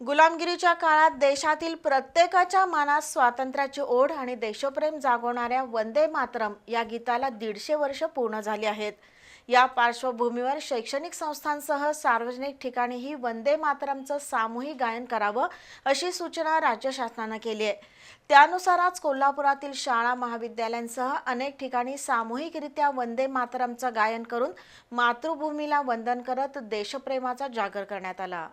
गुलामगिरीच्या काळात देशातील प्रत्येकाच्या मनात स्वातंत्र्याची ओढ आणि देशप्रेम जागवणाऱ्या वंदे मातरम या गीताला दीडशे वर्ष पूर्ण झाली आहेत. या पार्श्वभूमीवर शैक्षणिक संस्थांसह सार्वजनिक ठिकाणीही वंदे मातरमचं सामूहिक गायन करावं अशी सूचना राज्य शासनानं केली आहे. त्यानुसार आज कोल्हापुरातील शाळा महाविद्यालयांसह अनेक ठिकाणी सामूहिकरित्या वंदे मातरमचं गायन करून मातृभूमीला वंदन करत देशप्रेमाचा जागर करण्यात आला.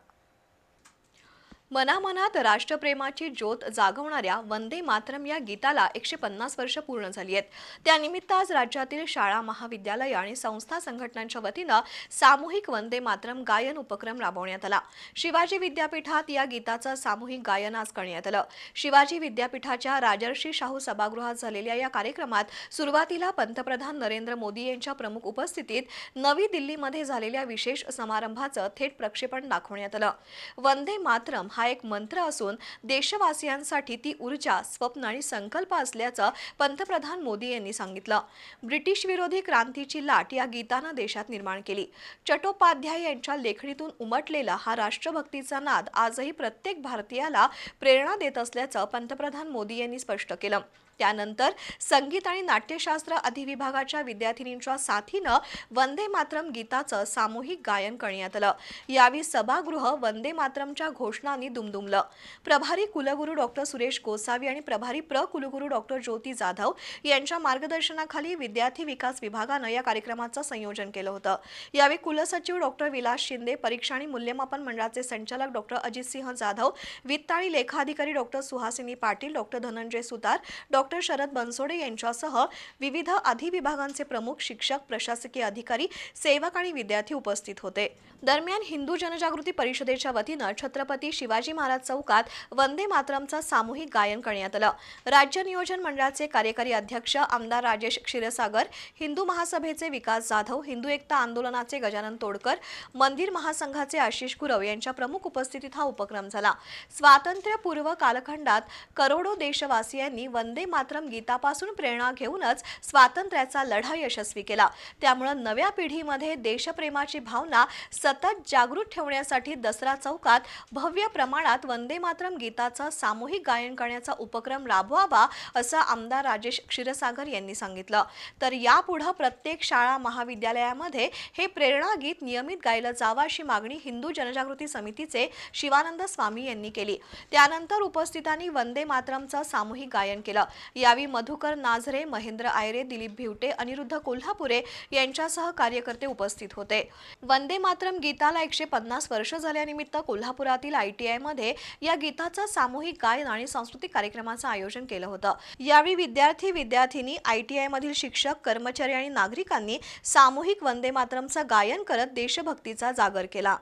मनामनात राष्ट्रप्रेमाची ज्योत जागवणाऱ्या वंदे मातरम या गीताला एकशे पन्नास वर्ष पूर्ण झाली आहेत. त्यानिमित्त आज राज्यातील शाळा महाविद्यालय आणि संस्था संघटनांच्या वतीनं सामूहिक वंदे मातरम गायन उपक्रम राबवण्यात आला. शिवाजी विद्यापीठात या गीताचं सामूहिक गायन आज करण्यात आलं. शिवाजी विद्यापीठाच्या राजर्षी शाहू सभागृहात झालेल्या या कार्यक्रमात सुरुवातीला पंतप्रधान नरेंद्र मोदी यांच्या प्रमुख उपस्थितीत नवी दिल्लीमध्ये झालेल्या विशेष समारंभाचं थेट प्रक्षेपण दाखवण्यात आलं. वंदे मातरम हा एक मंत्र असून देशवासियांसाठी ती ऊर्जा स्वप्न आणि संकल्प असल्याचं पंतप्रधान मोदी यांनी सांगितलं. ब्रिटिश विरोधी क्रांतीची लाट या गीतानं देशात निर्माण केली. चटोपाध्याय यांच्या लेखणीतून उमटलेला हा राष्ट्रभक्तीचा नाद आजही प्रत्येक भारतीयाला प्रेरणा देत असल्याचं पंतप्रधान मोदी यांनी स्पष्ट केलं. त्यानंतर संगीत आणि नाट्यशास्त्र अधिविभागाच्या विद्यार्थिनींच्या साथीनं वंदे मातरम गीताचं सामूहिक गायन करण्यात आलं. यावेळी सभागृह वंदे मातरमच्या घोषणांनी यांनी दुमदुमलं. प्रभारी कुलगुरू डॉक्टर सुरेश गोसावी आणि प्रभारी प्र कुलगुरू डॉक्टर ज्योती जाधव यांच्या मार्गदर्शनाखाली विद्यार्थी विकास विभागानं या कार्यक्रमाचं संयोजन केलं होतं. यावेळी कुलसचिव डॉक्टर विलास शिंदे परीक्षा आणि मूल्यमापन मंडळाचे संचालक डॉक्टर अजितसिंह जाधव वित्त आणि लेखाधिकारी doctor Suhasini Patil doctor Dhananjay Sutar doctor Sharad Bansode यांच्यासह विविध अधिविभागांचे प्रमुख शिक्षक प्रशासकीय अधिकारी सेवक आणि विद्यार्थी उपस्थित होते. दरम्यान हिंदू जनजागृती परिषदेच्या वतीनं छत्रपती शिवाजी महाराज चौकात वंदे मातरमचं सामूहिक गायन करण्यात आलं. राज्य नियोजन मंडळाचे कार्यकारी अध्यक्ष आमदार राजेश क्षीरसागर हिंदू महासभेचे विकास जाधव हिंदू एकता आंदोलनाचे गजानन तोडकर मंदिर महासंघाचे आशिष गुरव यांच्या प्रमुख उपस्थितीत हा उपक्रम झाला. स्वातंत्र्यपूर्व कालखंडात करोडो देशवासियांनी वंदे मातरम गीतापासून प्रेरणा घेऊनच स्वातंत्र्याचा लढा यशस्वी केला. त्यामुळं नव्या पिढीमध्ये देशप्रेमाची भावना सतत जागृत ठेवण्यासाठी दसरा चौकात भव्य प्रमाणात वंदे मातरम गीताचं सामूहिक गायन करण्याचा उपक्रम राबवावा असं आमदार राजेश क्षीरसागर यांनी सांगितलं. तर यापुढं प्रत्येक शाळा महाविद्यालयामध्ये हे प्रेरणा गीत नियमित गायलं जावं अशी मागणी हिंदू जनजागृती समितीचे शिवानंद स्वामी यांनी केली. त्यानंतर उपस्थितांनी वंदे मातरमचं सामूहिक गायन केलं. यावेळी मधुकर नाझरे महेंद्र आयरे दिलीप भिवटे अनिरुद्ध कोल्हापुरे यांच्यासह कार्यकर्ते उपस्थित होते. वंदे मातरम गीताला एकशे पन्नास वर्ष झाल्यानिमित्त कोल्हापुरातील आय शाळेमध्ये या गीताचं सामूहिक गायन आणि सांस्कृतिक कार्यक्रमाचं आयोजन केलं होतं. यावेळी विद्यार्थी विद्यार्थिनी आय टी आयमधील शिक्षक कर्मचारी आणि नागरिकांनी सामूहिक वंदे मातरमचं गायन करत देशभक्तीचा जागर केला.